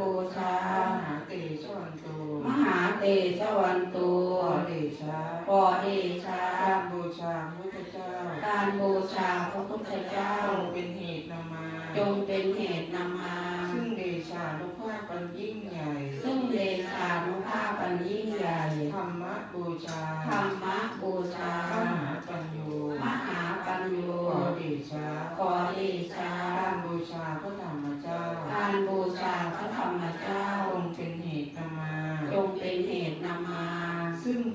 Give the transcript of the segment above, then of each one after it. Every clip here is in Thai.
บูชามหาเตชะวันโตมหาเตชะวันโตขอเดชะปอเดชาการบูชาพระพุทธเจ้าการบูชาพระพุทธเจ้าจงเป็นเหตุนำมาจงเป็นเหตุนำมา ซึ่งเดชานุภาพอันยิ่งใหญ่ ซึ่งเดชานุภาพอันยิ่งใหญ่ธรรมบูชาธรรมบูชามหาปัญโยมหาปัญโยขอเดชะขอเดชาการบูชาพระธรรม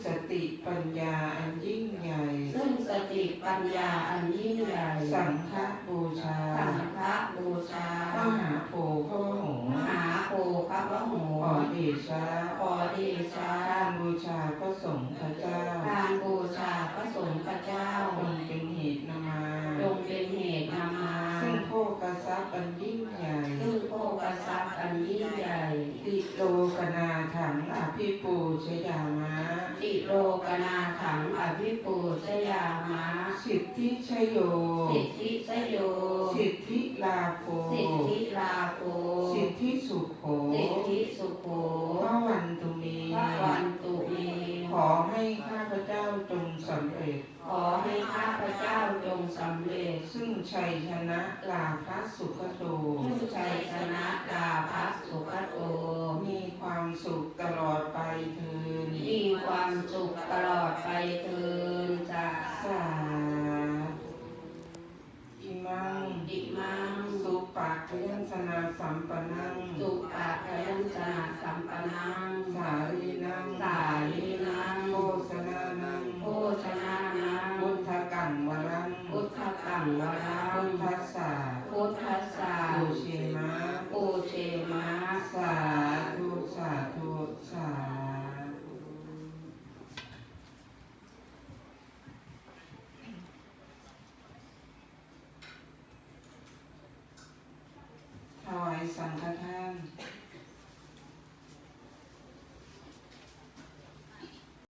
สติปัญญาอันยิ่งใหญ่ ซึ่งสติปัญญาอันยิ่งใหญ่ สังฆบูชา สังฆบูชามหาโพธิ์พระโหมหาโภพระวโหขอเดชะขอเดชะการบูชาพระสงฆ์พระเจ้า การบูชาพระสงฆ์พระเจ้าจงเป็นเหตุนำมาจงเป็นเหตุนำมา ซึ่งโภกทรัพย์อันยิ่งใหญ่ซึ่งโภ กทรัพย์อันยิ่งใหญ่ติโลกนาถังอภิปูชยามะติโลกนาถังอภิปูชยามะสิทธิชโย สิทธิสยโย สิทธิลาโภสิทธิลาโภสิทธิสุโขสิทธิสุโขพระวันตุมีพระวันตุเมขอให้ข้าพเจ้าจงสำเร็จ ขอให้ข้าพเจ้าจงสำเร็จ ซึ่งชัยชนะลาภสุขโตผู้ชัยชนะดาพัสสุขโต มีความ สุขตลอดไปเทินมีความสุขตลอดไปเทินจ้าสาอิมังอิมังสุปะพยัญชนะสัมปนังสุปะพยัญชนะสัมปนังสารี सांगा